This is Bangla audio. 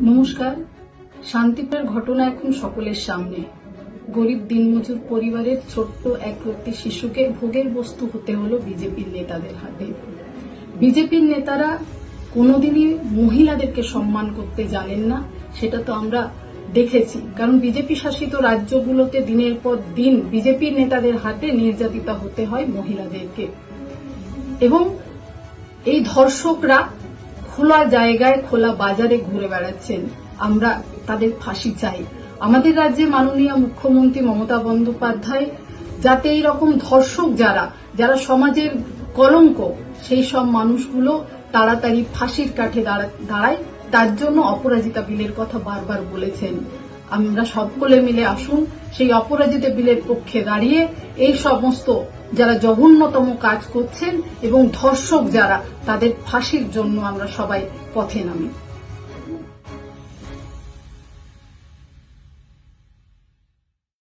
নমস্কার। শান্তিপুরের ঘটনা এখন সকলের সামনে। গরিব দিনমজুর পরিবারের ছোট্ট এক রক্তি শিশুকে ভোগের বস্তু হতে হলো বিজেপির নেতাদের হাতে। বিজেপির নেতারা কোনোদিনই মহিলাদেরকে সম্মান করতে জানেন না, সেটা তো আমরা দেখেছি। কারণ বিজেপি শাসিত রাজ্যগুলোতে দিনের পর দিন বিজেপির নেতাদের হাতে নির্যাতিতা হতে হয় মহিলাদেরকে। এবং এই ধর্ষকরা খোলা জায়গায়, খোলা বাজারে ঘুরে বেড়াচ্ছেন। আমরা তাদের ফাঁসি চাই। আমাদের রাজ্যে মাননীয় মুখ্যমন্ত্রী মমতা বন্দ্যোপাধ্যায়, যাতে এই রকম ধর্ষক যারা যারা সমাজের কলঙ্ক, সেই সব মানুষগুলো তাড়াতাড়ি ফাঁসির কাঠে দাঁড়া- দাঁড়ায়। তার জন্য অপরাজিতা বিলের কথা বারবার বলেছেন। আমরা সকলে মিলে আসুন, সেই অপরাজিতা বিলের পক্ষে দাঁড়িয়ে এই সমস্ত যারা জঘন্যতম কাজ করছেন এবং ধর্ষক যারা তাদের ফাঁসির জন্য আমরা সবাই পথে নামি।